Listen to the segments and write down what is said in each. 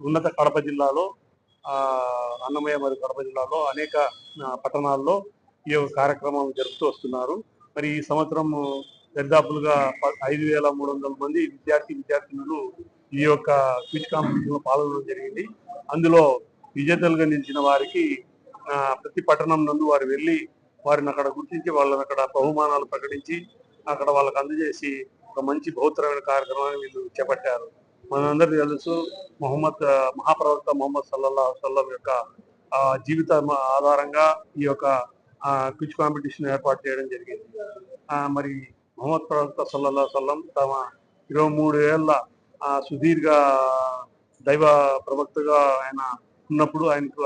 ఉన్నత కడప జిల్లాలో అన్నమయ్య మరియు కడప జిల్లాలో అనేక పట్టణాల్లో ఈ యొక్క కార్యక్రమం జరుపుతూ వస్తున్నారు. మరి ఈ సంవత్సరం దరిదాపులుగా ప- ఐదు వేల మూడు వందల మంది విద్యార్థి విద్యార్థినులు ఈ యొక్క క్విజ్ కాంపిటీషన్ పాల్గొనడం జరిగింది. అందులో విజేతలుగా నిలిచిన వారికి ప్రతి పట్టణం నందు వారు వెళ్ళి వారిని అక్కడ గుర్తించి వాళ్ళని అక్కడ బహుమానాలు ప్రకటించి అక్కడ వాళ్ళకు అందజేసి ఒక మంచి బహుత్తరమైన కార్యక్రమాన్ని వీళ్ళు చేపట్టారు. మనందరికీ తెలుసు మొహమ్మద్ మహాప్రవక్త మొహమ్మద్ సల్లల్లా సల్లం యొక్క జీవిత ఆధారంగా ఈ యొక్క క్విజ్ కాంపిటీషన్ ఏర్పాటు చేయడం జరిగింది. ఆ, మరి మొహమ్మద్ ప్రవక్త సల్లల్లా సల్లం తమ ఇరవై మూడు ఏళ్ళ సుదీర్ఘ దైవ ప్రవక్తగా ఆయన ఉన్నప్పుడు ఆయనకు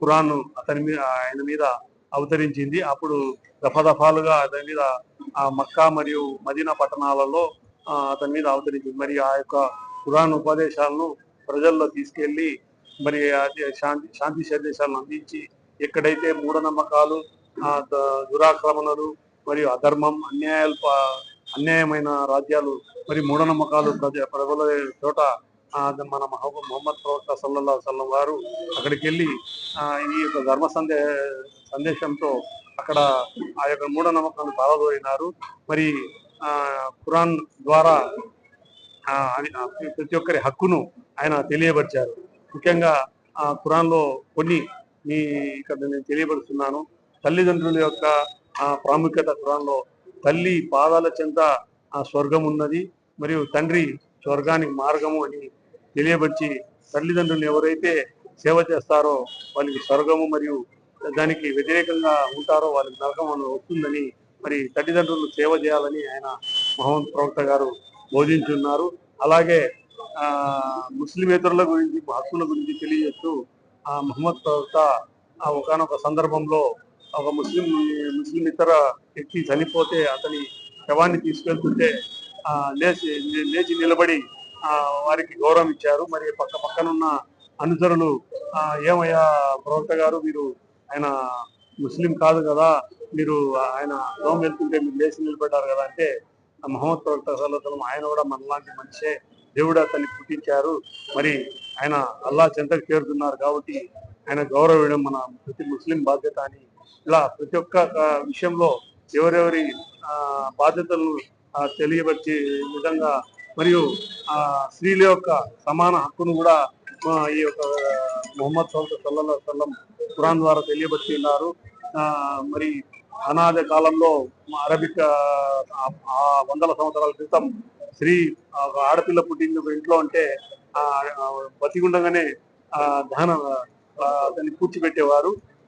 ఖురాన్ అతని మీద ఆయన మీద అవతరించింది. అప్పుడు దఫాదఫాలుగా అతని మీద ఆ మక్కా మరియు మదీనా పట్టణాలలో అతని మీద అవతరించింది. మరి ఆ యొక్క ఉపదేశాలను ప్రజల్లో తీసుకెళ్ళి మరి శాంతి శాంతి సందేశాలను అందించి ఎక్కడైతే మూఢనమ్మకాలు ఆ, దురాక్రమణలు మరియు అధర్మం అన్యాయాలు ప- అన్యాయమైన రాజ్యాలు మరి మూఢనమ్మకాలు ప్రజ ప్రజల చోట మన మహబూ- మొహమ్మద్ ప్రవక్త సల్లల్లా సల్లం వారు అక్కడికి వెళ్ళి ఆ, ఈ యొక్క ధర్మ సందే సందేశంతో అక్కడ ఆ యొక్క మూఢనమ్మకాలను పాల్గొన్నారు మరి ఆ ఖురాన్ ద్వారా ప్రతి ఒక్కరి హక్కును ఆయన తెలియపరిచారు. ముఖ్యంగా ఆ కురాన్లో కొన్ని మీ ఇక్కడ నేను తెలియపరుస్తున్నాను. తల్లిదండ్రుల యొక్క ఆ ప్రాముఖ్యత కురాన్లో తల్లి పాదాల చెంత ఆ స్వర్గం ఉన్నది మరియు తండ్రి స్వర్గానికి మార్గము అని తెలియపరిచి తల్లిదండ్రులు ఎవరైతే సేవ చేస్తారో వాళ్ళకి స్వర్గము మరియు దానికి వ్యతిరేకంగా ఉంటారో వాళ్ళకి నరకం వస్తుందని మరి తల్లిదండ్రులు సేవ చేయాలని ఆయన మహమ్మద్ ప్రవక్త గారు బోధించున్నారు. అలాగే ఆ ముస్లిమేతరుల గురించి హక్కుల గురించి తెలియజేస్తూ ఆ మహమ్మద్ ప్రవక్త ఆ ఒకనొక సందర్భంలో ఒక ముస్లిం ముస్లిం ఇతర వ్యక్తి చనిపోతే అతని శవాన్ని తీసుకెళ్తుంటే ఆ లేచి లేచి నిలబడి ఆ వారికి గౌరవం ఇచ్చారు. మరి పక్క పక్కనున్న అనుచరులు ఏమయ్యా ప్రవక్త గారు మీరు ఆయన ముస్లిం కాదు కదా మీరు ఆయన శవం వెళ్తుంటే మీరు లేచి నిలబడ్డారు కదా అంటే మహమ్మద్ ప్రవక్త సల్లాహం ఆయన కూడా మనలాంటి మనిషే దేవుడు అతన్ని పుట్టించారు. మరి ఆయన అల్లా చెంతకు చేరుతున్నారు కాబట్టి ఆయన గౌరవం మన ప్రతి ముస్లిం బాధ్యత అని ఇలా ప్రతి ఒక్క విషయంలో ఎవరెవరి ఆ, బాధ్యతలను తెలియబట్టి విధంగా మరియు ఆ స్త్రీల యొక్క సమాన హక్కును కూడా ఈ యొక్క మొహమ్మద్ సల్లా సల్లం ఖురాన్ ద్వారా తెలియబట్టి ఉన్నారు. ఆ, మరి అనాథ కాలంలో అరబిక్ ఆ, వందల సంవత్సరాల క్రితం స్త్రీ ఒక ఆడపిల్ల పుట్టింది ఒక ఇంట్లో అంటే బతికుండగానే ఆ దహన ఆ, దాన్ని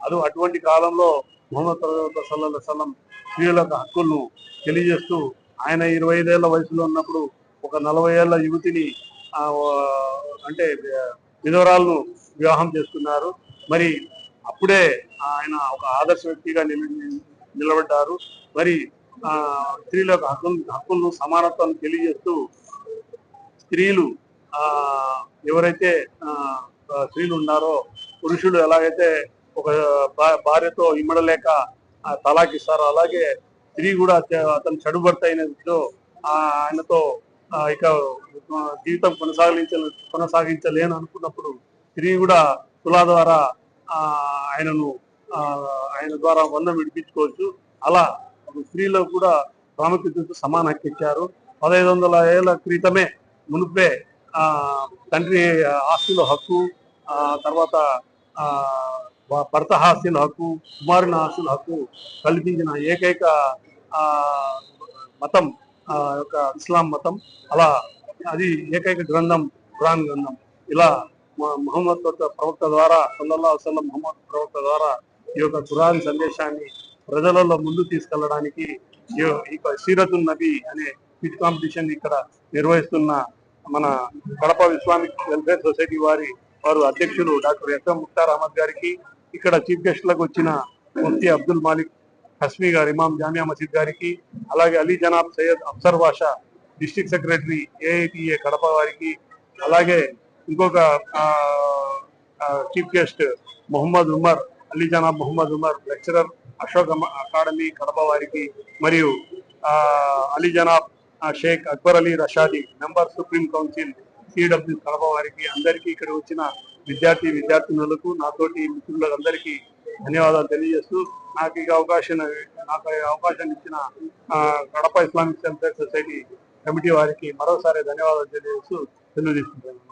అది అటువంటి కాలంలో మొహమ్మద్ సల్లా సల్లం స్త్రీల యొక్క హక్కులను తెలియజేస్తూ ఆయన ఇరవై ఐదేళ్ళ వయసులో ఉన్నప్పుడు ఒక నలభై ఏళ్ళ యువతిని అంటే విధవరాలను వివాహం చేసుకున్నారు. మరి అప్పుడే ఆయన ఒక ఆదర్శ వ్యక్తిగా నిలి నిలబడ్డారు. మరి ఆ స్త్రీలకు హక్కులను సమానత్వాన్ని తెలియజేస్తూ స్త్రీలు ఆ ఎవరైతే ఆ స్త్రీలు ఉన్నారో పురుషులు ఎలాగైతే ఒక భార్యతో ఇమ్మడలేక తలాక్ ఇస్తారో అలాగే స్త్రీ కూడా అతను చెడు భర్త ఆ, ఆయనతో ఇక జీవితం కొనసాగించ కొనసాగించలేను అనుకున్నప్పుడు స్త్రీ కూడా తులా ద్వారా ఆ, ఆయనను ఆయన ద్వారా బంధం విడిపించుకోవచ్చు. అలా స్త్రీలో కూడా ప్రాముఖ్యతతో సమాన హక్కు ఇచ్చారు. పదహైదు వందల ఏళ్ళ క్రితమే మునిపే తండ్రి ఆస్తిలో హక్కు తర్వాత భర్త ఆస్తిలో హక్కు కుమారుని ఆస్తుల హక్కు కల్పించిన ఏకైక ఆ మతం యొక్క ఇస్లాం మతం. అలా అది ఏకైక గ్రంథం ఖురాన్ గ్రంథం. ఇలా మ- ప్రవక్త ప్రవక్త ద్వారా సల్లల్లా వసల్లం మహమ్మద్ ప్రవక్త ద్వారా ఈ యొక్క ఖురాన్ సందేశాన్ని ప్రజలలో ముందు తీసుకెళ్ళడానికి ఈ ఈ నబీ అనే క్విజ్ కాంపిటీషన్ ఇక్కడ నిర్వహిస్తున్న మన కడప ఇస్లామిక్ వెల్ఫేర్ సొసైటీ వారి వారు అధ్యక్షులు డాక్టర్ ఎస్ఎం ముక్తార్ అహ్మద్ గారికి ఇక్కడ చీఫ్ గెస్ట్లకు వచ్చిన ముఫ్తి అబ్దుల్ మాలిక్ హస్మి గారు ఇమాం జామియా మసీద్ గారికి అలాగే Ali Janab Syed Afsar Basha district secretary AITA Kadapa వారికి అలాగే ఇంకొక chief guest Mohammed Umar Ali Janab Mohammed Umar lecturer Ashok అమ- అకాడమీ కడప వారికి మరియు ఆ, Janab Sheikh Akbar Ali Rashadi member supreme council C W Kadapa వారికి అందరికీ ఇక్కడ వచ్చిన విద్యార్థి విద్యార్థినులకు నాతోటి మిత్రులందరికీ ధన్యవాదాలు తెలియజేస్తూ నాకు ఈ అవకాశం నాకు ఈ అవకాశాన్ని ఇచ్చిన ఆ, Kadapa Islamic centre society committee వారికి మరోసారి ధన్యవాదాలు తెలియజేస్తూ తెలియజేస్తున్నాను